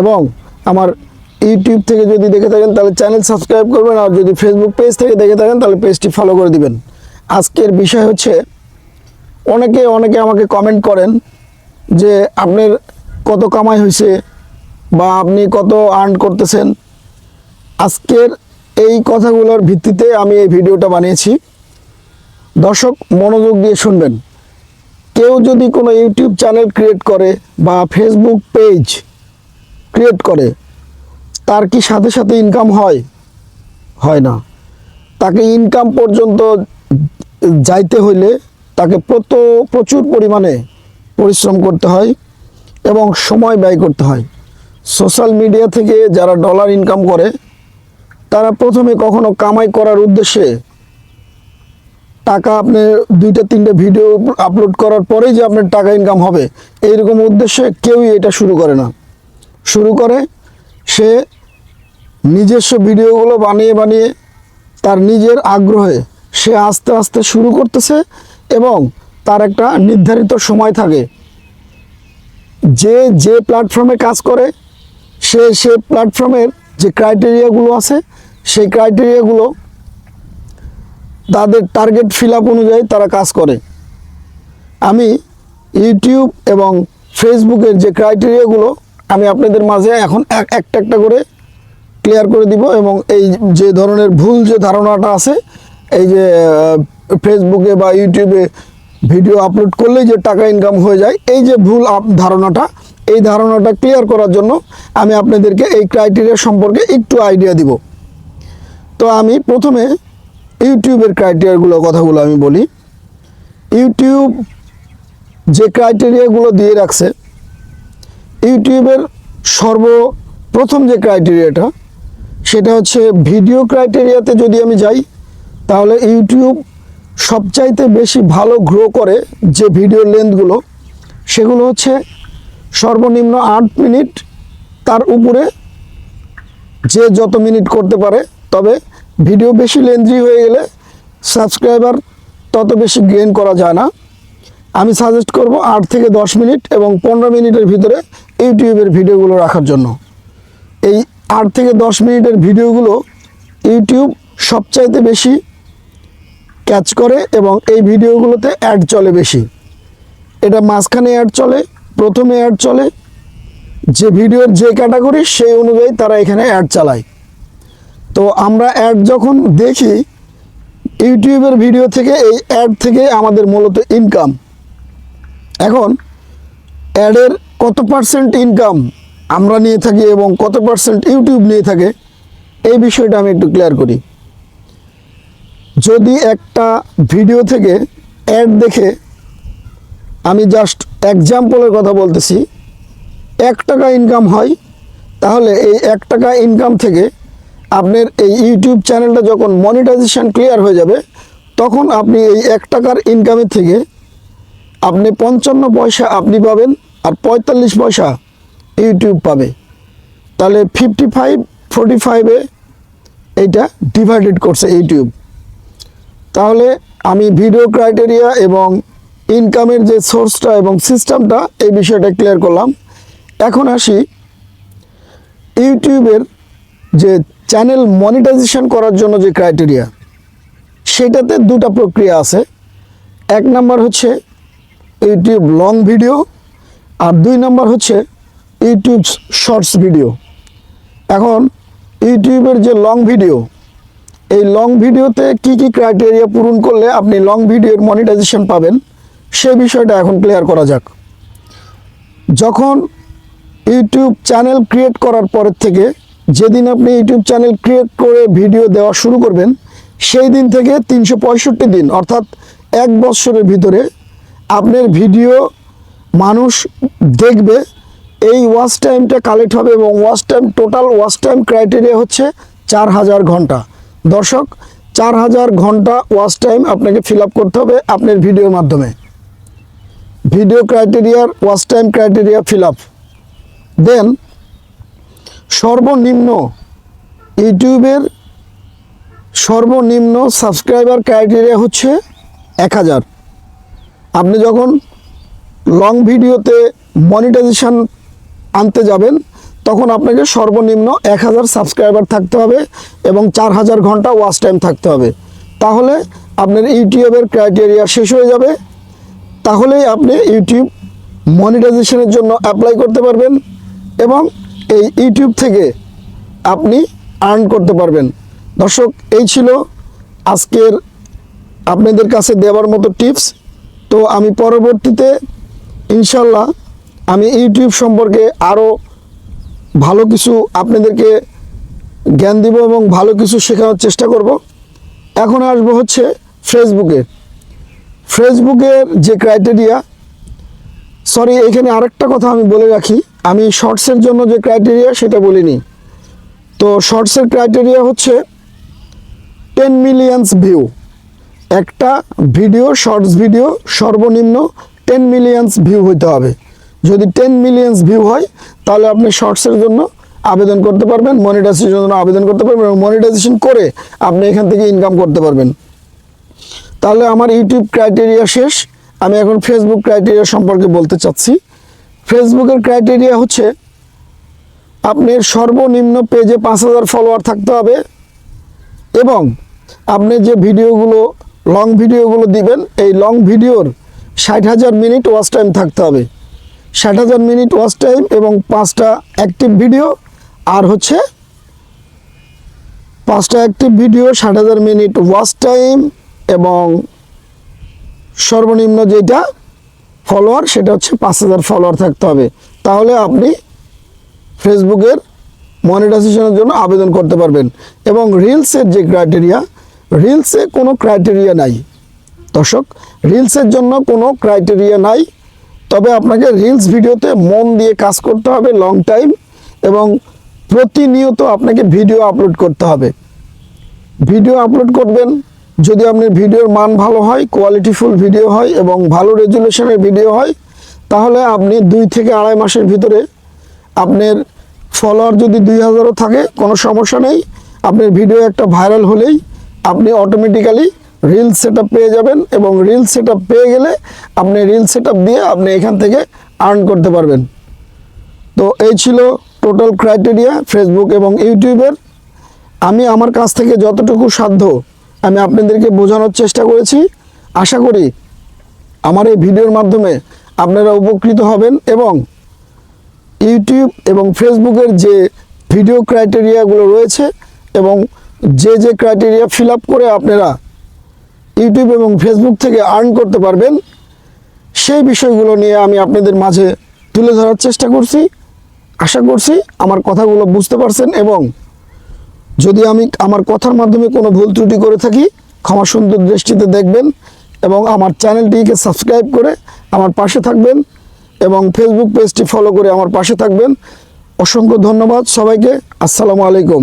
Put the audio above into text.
এবং আমার ইউটিউব থেকে যদি দেখে থাকেন, তাহলে চ্যানেল সাবস্ক্রাইব করবেন আর যদি ফেসবুক পেজ থেকে দেখে থাকেন, তাহলে পেজটি ফলো করে দিবেন। আজকের বিষয় হচ্ছে, অনেকে অনেকে আমাকে কমেন্ট করেন যে আপনার কত কামাই হয়েছে বা আপনি কত আর্ন করতেছেন। আজকের এই কথাগুলোর ভিত্তিতে আমি এই ভিডিওটা বানিয়েছি। দর্শক, মনোযোগ দিয়ে শুনবেন। কেউ যদি কোনো ইউটিউব চ্যানেল ক্রিয়েট করে বা ফেসবুক পেজ ক্রিয়েট করে, তার কি সাথে সাথে ইনকাম হয়? হয় না। তাকে ইনকাম পর্যন্ত যাইতে হইলে তাকে প্রত, প্রচুর পরিমাণে পরিশ্রম করতে হয় এবং সময় ব্যয় করতে হয়। সোশ্যাল মিডিয়া থেকে যারা ডলার ইনকাম করে, তারা প্রথমে কখনো কামাই করার উদ্দেশ্যে টাকা আপনি দুইটা, তিনটা ভিডিও আপলোড করার পরেই যে আপনার টাকা ইনকাম হবে, এইরকম উদ্দেশ্যে কেউই এটা শুরু করে না। শুরু করে, সে নিজস্ব ভিডিওগুলো বানিয়ে বানিয়ে তার নিজের আগ্রহে সে আস্তে আস্তে শুরু করতেছে এবং তার একটা নির্ধারিত সময় থাকে। যে যে প্ল্যাটফর্মে কাজ করে, সে সে প্ল্যাটফর্মের যে ক্রাইটেরিয়াগুলো আছে, সেই ক্রাইটেরিয়াগুলো তাদের টার্গেট ফিল আপ অনুযায়ী তারা কাজ করে। আমি ইউটিউব এবং ফেসবুকের যে ক্রাইটেরিয়াগুলো আমি আপনাদের মাঝে এখন এক একটা একটা করে ক্লিয়ার করে দিব এবং এই যে ধরনের ভুল যে ধারণাটা আছে, এই যে ফেসবুকে বা ইউটিউবে ভিডিও আপলোড করলেই যে টাকা ইনকাম হয়ে যায়, এই যে ভুল ধারণাটা, এই ধারণাটা ক্লিয়ার করার জন্য আমি আপনাদেরকে এই ক্রাইটেরিয়া সম্পর্কে একটু আইডিয়া দিব। তো আমি প্রথমে ইউটিউবের ক্রাইটেরিয়াগুলো কথাগুলো আমি বলি। ইউটিউব যে ক্রাইটেরিয়াগুলো দিয়ে রাখছে ইউটিউবের সর্বপ্রথম যে ক্রাইটেরিয়াটা, সেটা হচ্ছে ভিডিও ক্রাইটেরিয়াতে যদি আমি যাই, তাহলে ইউটিউব সবচাইতে বেশি ভালো গ্রো করে যে ভিডিও লেন্থগুলো সেগুলো হচ্ছে সর্বনিম্ন আট মিনিট তার উপরে যে যত মিনিট করতে পারে। তবে ভিডিও বেশি লেন্থি হয়ে গেলে সাবস্ক্রাইবার তত বেশি গেইন করা যায় না। আমি সাজেস্ট করব আট থেকে দশ মিনিট এবং পনেরো মিনিটের ভিতরে ইউটিউবের ভিডিওগুলো রাখার জন্য। এই আট থেকে দশ মিনিটের ভিডিওগুলো ইউটিউব সবচাইতে বেশি ক্যাচ করে এবং এই ভিডিওগুলোতে অ্যাড চলে বেশি। এটা মাঝখানে অ্যাড চলে, প্রথমে অ্যাড চলে। যে ভিডিওর যে ক্যাটাগরি, সেই অনুযায়ী তারা এখানে অ্যাড চালায়। তো আমরা অ্যাড যখন দেখি, ইউটিউবের ভিডিও থেকে এই অ্যাড থেকে আমাদের মূলত ইনকাম। এখন অ্যাডের কত পার্সেন্ট ইনকাম আমরা নিয়ে থাকি এবং কত পার্সেন্ট ইউটিউব নিয়ে থাকে, এই বিষয়টা আমি একটু ক্লিয়ার করি। যদি একটা ভিডিও থেকে অ্যাড দেখে আমি জাস্ট এক্সাম্পলের কথা বলতেছি, এক টাকা ইনকাম হয়, তাহলে এই এক টাকা ইনকাম থেকে আপনার এই ইউটিউব চ্যানেলটা যখন মনিটাইজেশান ক্লিয়ার হয়ে যাবে, তখন আপনি এই এক টাকার ইনকামের থেকে আপনি পঞ্চান্ন পয়সা আপনি পাবেন আর পঁয়তাল্লিশ পয়সা ইউটিউব পাবে। তাহলে ফিফটি ফাইভ ফোর্টি ফাইভে এইটা ডিভাইডেড করছে ইউটিউব। তাহলে আমি ভিডিও ক্রাইটেরিয়া এবং ইনকামের যে সোর্সটা এবং সিস্টেমটা এই বিষয়টা ক্লিয়ার করলাম। এখন আসি ইউটিউবের যে চ্যানেল মনিটাইজেশন করার জন্য যে ক্রাইটেরিয়া সেটাতে দুটা প্রক্রিয়া আছে। এক নাম্বার হচ্ছে ইউটিউব লং ভিডিও আর দুই নম্বর হচ্ছে ইউটিউব শর্টস ভিডিও। এখন ইউটিউবের যে লং ভিডিও, এই লং ভিডিওতে কি কি ক্রাইটেরিয়া পূরণ করলে আপনি লং ভিডিওর মনিটাইজেশন পাবেন, সে বিষয়টা এখন ক্লিয়ার করা যাক। যখন ইউটিউব চ্যানেল ক্রিয়েট করার পরের থেকে যেদিন আপনি ইউটিউব চ্যানেল ক্রিয়েট করে ভিডিও দেওয়া শুরু করবেন, সেই দিন থেকে তিনশো পঁয়ষট্টি দিন, অর্থাৎ এক বছরের ভিতরে আপনার ভিডিও মানুষ দেখবে, এই ওয়াচ টাইমটা কালেক্ট হবে এবং watch time total watch time criteria হচ্ছে চার হাজার ঘণ্টা। দর্শক, চার হাজার ঘণ্টা ওয়াচ টাইম আপনাকে ফিল আপ করতে হবে আপনার ভিডিওর মাধ্যমে। Video ক্রাইটেরিয়ার watch time criteria fill up দেন সর্বনিম্ন ইউটিউবের সর্বনিম্ন সাবস্ক্রাইবার ক্রাইটেরিয়া হচ্ছে এক হাজার। আপনি যখন লং ভিডিওতে মনিটাইজেশান আনতে যাবেন, তখন আপনাকে সর্বনিম্ন এক হাজার সাবস্ক্রাইবার থাকতে হবে এবং চার হাজার ঘণ্টা ওয়াচ টাইম থাকতে হবে। তাহলে আপনার ইউটিউবের ক্রাইটেরিয়া শেষ হয়ে যাবে। তাহলেই আপনি ইউটিউব মনিটাইজেশনের জন্য অ্যাপ্লাই করতে পারবেন এবং এই ইউটিউব থেকে আপনি আর্ন করতে পারবেন। দর্শক, এই ছিল আজকের আপনাদের কাছে দেওয়ার মতো টিপস তো আমি পরবর্তীতে ইনশাল্লাহ আমি ইউটিউব সম্পর্কে আরও ভালো কিছু আপনাদেরকে জ্ঞান দিব এবং ভালো কিছু শেখানোর চেষ্টা করব। এখন আসব হচ্ছে ফেসবুকে ফেসবুকের যে ক্রাইটেরিয়া সরি এখানে আরেকটা কথা আমি বলে রাখি, আমি শর্টসের জন্য যে ক্রাইটেরিয়া সেটা বলিনি। তো শর্টসের ক্রাইটেরিয়া হচ্ছে টেন মিলিয়ন্স ভিউ একটা ভিডিও শর্টস ভিডিও সর্বনিম্ন টেন মিলিয়ন্স ভিউ হইতে হবে। যদি টেন মিলিয়ন্স ভিউ হয়, তাহলে আপনি শর্টসের জন্য আবেদন করতে পারবেন মনিটাইজেশনের জন্য আবেদন করতে পারবেন এবং মনিটাইজেশন করে আপনি এখান থেকে ইনকাম করতে পারবেন। তাহলে আমার ইউটিউব ক্রাইটেরিয়া শেষ। আমি এখন ফেসবুক ক্রাইটেরিয়া সম্পর্কে বলতে চাচ্ছি। ফেসবুকের ক্রাইটেরিয়া হচ্ছে আপনার সর্বনিম্ন পেজে পাঁচ হাজার ফলোয়ার থাকতে হবে এবং আপনি যে ভিডিওগুলো লং ভিডিওগুলো দিবেন, এই লং ভিডিওর ষাট হাজার মিনিট ওয়াচ টাইম থাকতে হবে। ষাট হাজার মিনিট ওয়াচ টাইম এবং পাঁচটা অ্যাক্টিভ ভিডিও আর হচ্ছে পাঁচটা অ্যাক্টিভ ভিডিও, ষাট হাজার মিনিট ওয়াচ টাইম এবং সর্বনিম্ন যেটা ফলোয়ার সেটা হচ্ছে পাঁচ হাজার ফলোয়ার থাকতে হবে। তাহলে আপনি ফেসবুকের মনিটাইজেশনের জন্য আবেদন করতে পারবেন। এবং রিলসের যে ক্রাইটেরিয়া, রিলসে কোনো ক্রাইটেরিয়া নাই। দর্শক রিলসের জন্য কোনো ক্রাইটেরিয়া নাই। তবে আপনাকে রিলস ভিডিওতে মন দিয়ে কাজ করতে হবে লং টাইম এবং প্রতিনিয়ত আপনাকে ভিডিও আপলোড করতে হবে। ভিডিও আপলোড করবেন, যদি আপনার ভিডিওর মান ভালো হয় কোয়ালিটিফুল ভিডিও হয় এবং ভালো রেজুলেশনের ভিডিও হয়, তাহলে আপনি দুই থেকে আড়াই মাসের ভিতরে আপনার ফলোয়ার যদি দুই হাজারও থাকে, কোনো সমস্যা নেই। আপনার ভিডিও একটা ভাইরাল হলেই আপনি অটোমেটিক্যালি রিল সেট পেয়ে যাবেন এবং রিল সেট পেয়ে গেলে আপনি রিল সেট দিয়ে আপনি এখান থেকে আর্ন করতে পারবেন। তো এই ছিল টোটাল ক্রাইটেরিয়া ফেসবুক এবং ইউটিউবের আমি আমার কাছ থেকে যতটুকু সাধ্য আমি আপনাদেরকে বোঝানোর চেষ্টা করেছি। আশা করি আমার এই ভিডিওর মাধ্যমে আপনারা উপকৃত হবেন এবং ইউটিউব এবং ফেসবুকের যে ভিডিও ক্রাইটেরিয়াগুলো রয়েছে এবং যে যে ক্রাইটেরিয়া ফিল করে আপনারা ইউটিউব এবং ফেসবুক থেকে আর্ন করতে পারবেন। সেই বিষয়গুলো নিয়ে আমি আপনাদের মাঝে তুলে ধরার চেষ্টা করছি। আশা করছি আমার কথাগুলো বুঝতে পারছেন এবং যদি আমি আমার কথার মাধ্যমে কোনো ভুল ত্রুটি করে থাকি, ক্ষমা সুন্দর দৃষ্টিতে দেখবেন এবং আমার চ্যানেলটিকে সাবস্ক্রাইব করে আমার পাশে থাকবেন এবং ফেসবুক পেজটি ফলো করে আমার পাশে থাকবেন। অসংখ্য ধন্যবাদ সবাইকে। আসসালামু আলাইকুম।